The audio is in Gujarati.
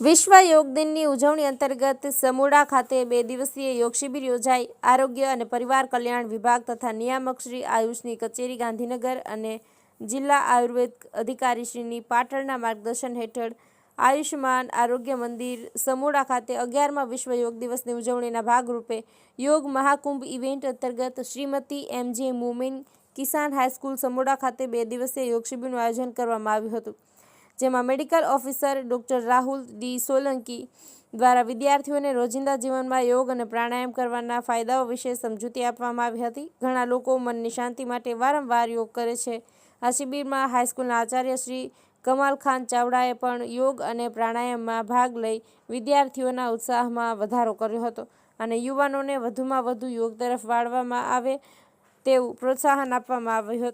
વિશ્વ યોગ દિનની ઉજવણી અંતર્ગત સમોડા ખાતે બે દિવસીય યોગ શિબિર યોજાઈ. આરોગ્ય અને પરિવાર કલ્યાણ વિભાગ તથા નિયામક શ્રી આયુષની કચેરી ગાંધીનગર અને જિલ્લા આયુર્વેદ અધિકારીશ્રીની પાટણના માર્ગદર્શન હેઠળ આયુષ્માન આરોગ્ય મંદિર સમોડા ખાતે અગિયારમા વિશ્વ યોગ દિવસની ઉજવણીના ભાગરૂપે યોગ મહાકુંભ ઇવેન્ટ અંતર્ગત શ્રીમતી એમજે મુમિન કિસાન હાઈસ્કૂલ સમોડા ખાતે બે દિવસીય યોગ શિબિરનું આયોજન કરવામાં આવ્યું હતું. જેમાં medical officer doctor Rahul D Solanki દ્વારા વિદ્યાર્થીઓને રોજિંદા જીવનમાં યોગ અને પ્રાણાયામ કરવાના ફાયદાઓ વિશે સમજૂતી આપવામાં આવી હતી. ઘણા લોકો મનની શાંતિ માટે વારંવાર યોગ કરે છે. આ શિબિરમાં હાઈસ્કૂલના આચાર્ય શ્રી કમાલ ખાન ચાવડાએ પણ યોગ અને પ્રાણાયામમાં ભાગ લઈ વિદ્યાર્થીઓના ઉત્સાહમાં વધારો કર્યો હતો અને યુવાનોને વધુમાં વધુ યોગ તરફ વાળવામાં આવે તેવું પ્રોત્સાહન આપવામાં આવ્યું હતું.